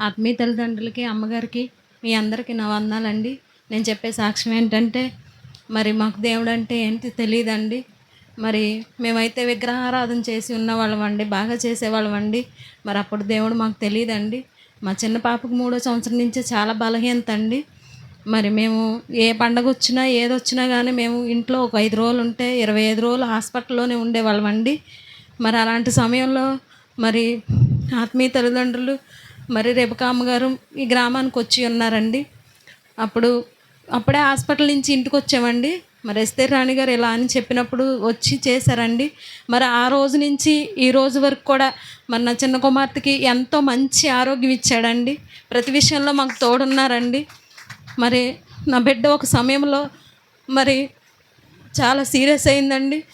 ఆత్మీయ తల్లిదండ్రులకి అమ్మగారికి మీ అందరికీ నా వందాలండి. నేను చెప్పే సాక్ష్యం ఏంటంటే మరి మాకు దేవుడు అంటే ఏంటి తెలియదండి మరి మేమైతే విగ్రహారాధన చేసి ఉన్నవాళ్ళం అండి బాగా చేసేవాళ్ళం అండి మరి అప్పుడు దేవుడు మాకు తెలియదండి మా చిన్న పాపకు మూడో సంవత్సరం నుంచే చాలా బలహీనత అండి మరి మేము ఏ పండగ వచ్చినా ఏది వచ్చినా కానీ మేము ఇంట్లో ఒక ఐదు రోజులు ఉంటే ఇరవై ఐదు రోజులు హాస్పిటల్లోనే ఉండేవాళ్ళం అండి మరి అలాంటి సమయంలో మరి ఆత్మీయ తల్లిదండ్రులు మరి రేపుకా గారు ఈ గ్రామానికి వచ్చి ఉన్నారండి. అప్పుడు అప్పుడే హాస్పిటల్ నుంచి ఇంటికి వచ్చామండి మరి ఎస్తే రాణి గారు ఇలా అని చెప్పినప్పుడు వచ్చి చేశారండి. మరి ఆ రోజు నుంచి ఈ రోజు వరకు కూడా మరి నా చిన్న కుమార్తెకి ఎంతో మంచి ఆరోగ్యం ఇచ్చాడండి. ప్రతి విషయంలో మాకు తోడున్నారండి. మరి నా బిడ్డ ఒక సమయంలో మరి చాలా సీరియస్ అయిందండి.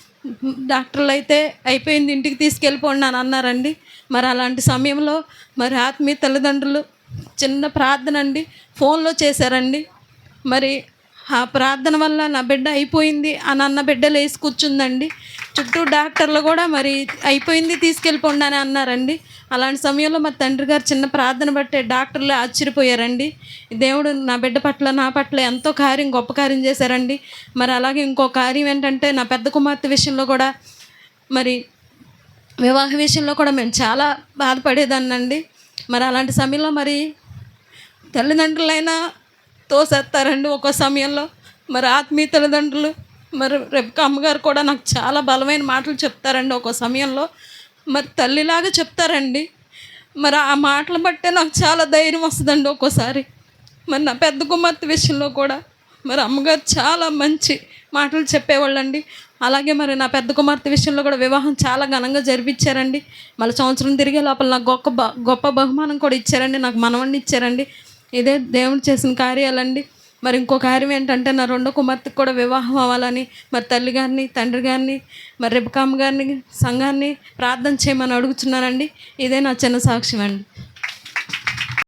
డాక్టర్లు అయితే అయిపోయింది ఇంటికి తీసుకెళ్ళిపోండి అని అన్నారండి మరి అలాంటి సమయంలో మరి ఆత్మీయ తల్లిదండ్రులు చిన్న ప్రార్థన అండి. ఫోన్లో చేశారండి. మరి ఆ ప్రార్థన వల్ల నా బిడ్డ అయిపోయింది అని అన్న బిడ్డ లేచి కూర్చుందండి. చుట్టూ డాక్టర్లు కూడా మరి అయిపోయింది తీసుకెళ్ళిపోండి అని అన్నారండి. అలాంటి సమయంలో మా తండ్రి గారు చిన్న ప్రార్థన బట్టే డాక్టర్లు ఆశ్చర్యపోయారండి. దేవుడు నా బిడ్డ పట్ల నా పట్ల ఎంతో కార్యం గొప్ప కార్యం చేశారండి. మరి అలాగే ఇంకో కార్యం ఏంటంటే నా పెద్ద కుమార్తె విషయంలో కూడా మరి వివాహ విషయంలో కూడా మేము చాలా బాధపడేదాన్నండి. మరి అలాంటి సమయంలో మరి తల్లిదండ్రులైనా తోసేస్తారండి ఒక్కో సమయంలో. మరి ఆత్మీయ తల్లిదండ్రులు మరి రేపు అమ్మగారు కూడా నాకు చాలా బలమైన మాటలు చెప్తారండి ఒక్కో సమయంలో. మరి తల్లిలాగా చెప్తారండి. మరి ఆ మాటలు బట్టే నాకు చాలా ధైర్యం వస్తుందండి ఒక్కోసారి. మరి నా పెద్ద కుమార్తె విషయంలో కూడా. మరి అమ్మగారు చాలా మంచి మాటలు చెప్పేవాళ్ళండి. అలాగే మరి నా పెద్ద కుమార్తె విషయంలో కూడా వివాహం చాలా ఘనంగా జరిపించారండి. మళ్ళీ సంవత్సరం తిరిగే లోపల నాకు గొప్ప గొప్ప బహుమానం కూడా ఇచ్చారండి. నాకు మనవణ్ణి ఇచ్చారండి. ఇదే దేవుడు చేసిన కార్యాలండి. మరి ఇంకో కార్యం ఏంటంటే నా రెండో కుమార్తెకు కూడా వివాహం అవ్వాలని మరి తల్లి గారిని తండ్రి గారిని మరి రెబకామ్మ గారిని సంఘాన్ని ప్రార్థన చేయమని అడుగుతున్నానండి ఇదే నా చిన్న సాక్ష్యం అండి.